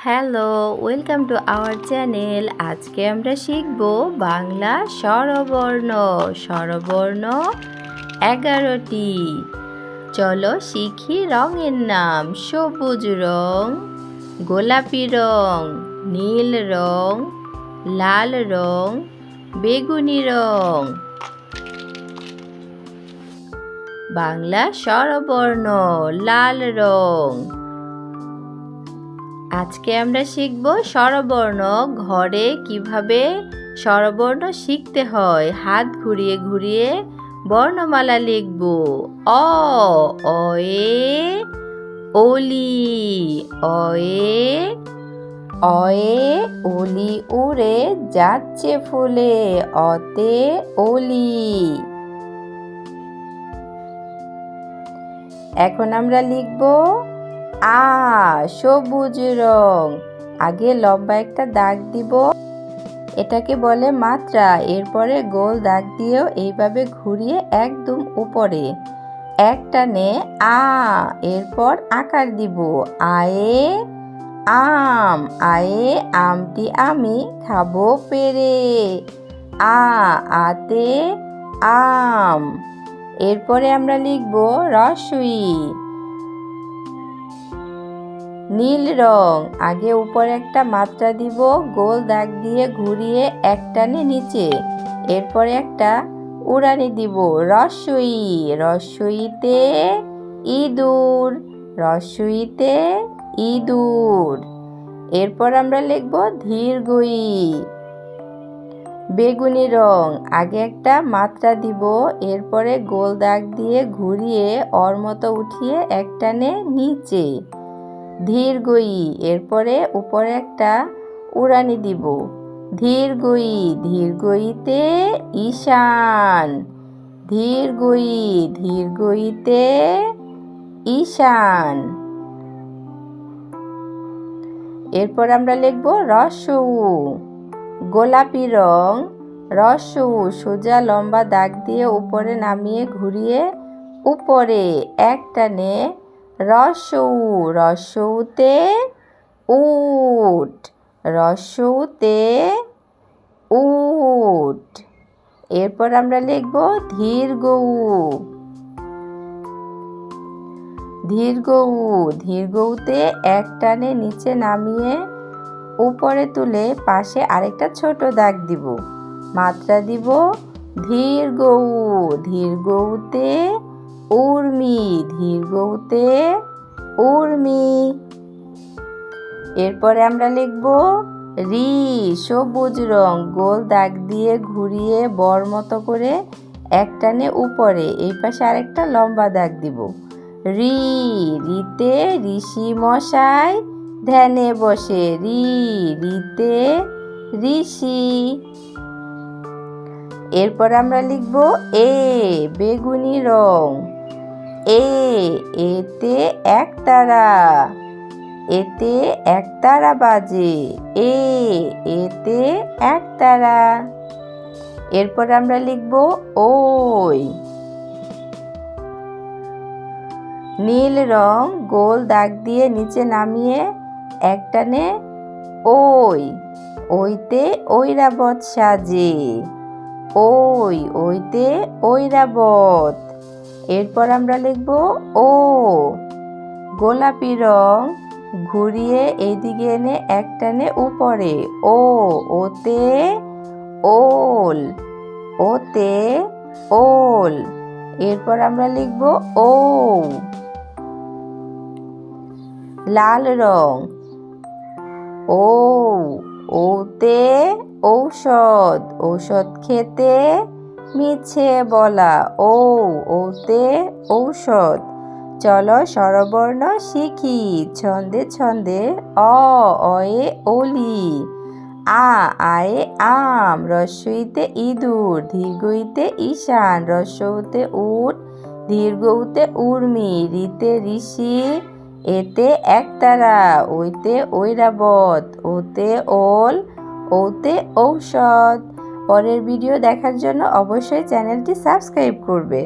Hello, welcome to our channel. আজকে আমরা শিখব বাংলা স্বরবর্ণ। স্বরবর্ণ এগারোটি। চলো শিখি রঙের নাম। সবুজ রং, গোলাপি রং, নীল রং, লাল রং, বেগুনি রং। বাংলা স্বরবর্ণ, লাল রং। আজকে আমরা শিখব স্বরবর্ণ, ঘরে কীভাবে স্বরবর্ণ শিখতে হয়। হাত ঘুরিয়ে ঘুরিয়ে বর্ণমালা লিখব। অ, অয়ে, ওলি, অয়ে অয়ে, ওলি উড়ে যাচ্ছে ফুলে, অতে ওলি। এখন আমরা লিখব আ, সবুজ রং। আগে লম্বা একটা দাগ দিব। এটাকে বলে মাত্রা। এরপরে গোল দাগ দিয়েও এইভাবে ঘুরিয়ে একদম উপরে। এক টানে আ, এরপর আকার দিব। আয়ে, আম। আয়ে, আমটি আমি খাব পেরে। আ, আতে, আম। এরপরে আমরা লিখব রসুই। নীল রং। আগে উপরে একটা মাত্রা দিব, গোল দাগ দিয়ে ঘুরিয়ে একটানে নিচে। এরপরে একটা উড়ানি দিব, রসই। রসইতে ইঁদুর রসইতে ইঁদুর। এরপর আমরা লিখব ধীরগই। বেগুনি রং। আগে একটা মাত্রা দিব, এরপরে গোল দাগ দিয়ে ঘুরিয়ে ওর মতো উঠিয়ে একটানে নিচে। ধীর গই, এরপরে উপরে একটা উড়ানি দিব। ধীর গই, ধীর গইতে ঈশান। ধীর গই, ধীর গইতে ঈশান। এরপর আমরা লিখব রসু। গোলাপি রং, রসু, সোজা লম্বা দাগ দিয়ে উপরে নামিয়ে ঘুরিয়ে উপরে একটানে রসৌ, রসৌতে উট রসৌতে উট। এরপর আমরা লিখব ধীর গৌ ধীর গৌ ধীর গৌতে এক টানে নিচে নামিয়ে উপরে তুলে পাশে আরেকটা ছোট দাগ দিব। মাত্রা দিব ধীর গৌ ধীর গৌতে উর্মি ধীর গৌতে, উর্মি। এরপরে আমরা লিখব, রি, সবুজ রং, গোল দাগ দিয়ে ঘুরিয়ে বর মতো করে একটানে উপরে, এই পাশে আরেকটা লম্বা দাগ দিব। রি, রিতে ঋষি মশাই, ধ্যানে বসে, রি, রিতে ঋষি। এরপর আমরা লিখব, এ, বেগুনি রং। এ, এতে একতারা এতে একতারা বাজে। এ, এতে একতারা এরপর আমরা লিখব ওই। নীল রং গোল দাগ দিয়ে নিচে নামিয়ে একটানে ওই। ওইতে ঐরাবত সাজে। ওই, ওইতে ঐরাবত। এরপর আমরা লিখব ও। গোলাপি রং ঘুরিয়ে এইদিকে এনে একটানে উপরে। ও, ওতে ওল ওতে ওল। এরপর আমরা লিখব ও। লাল রং, ও, ওতে ঔষধ ঔষধ খেতে মিছে বলা ও ওতে ঔষধ, চলো স্বরবর্ণ শিখি, ছন্দে ছন্দে অ, অয়ে ওলি আ, আয়ে আম রস্বইতে ইঁদুর দীর্ঘইতে ঈশান রস্যতে উট, দীর্ঘতে উর্মি রিতে ঋষি, এতে একতারা ওইতে ঐরাবত ওতে ওল ওতে ঔষধ। পরের ভিডিও দেখার জন্য অবশ্যই চ্যানেলটি সাবস্ক্রাইব করবে।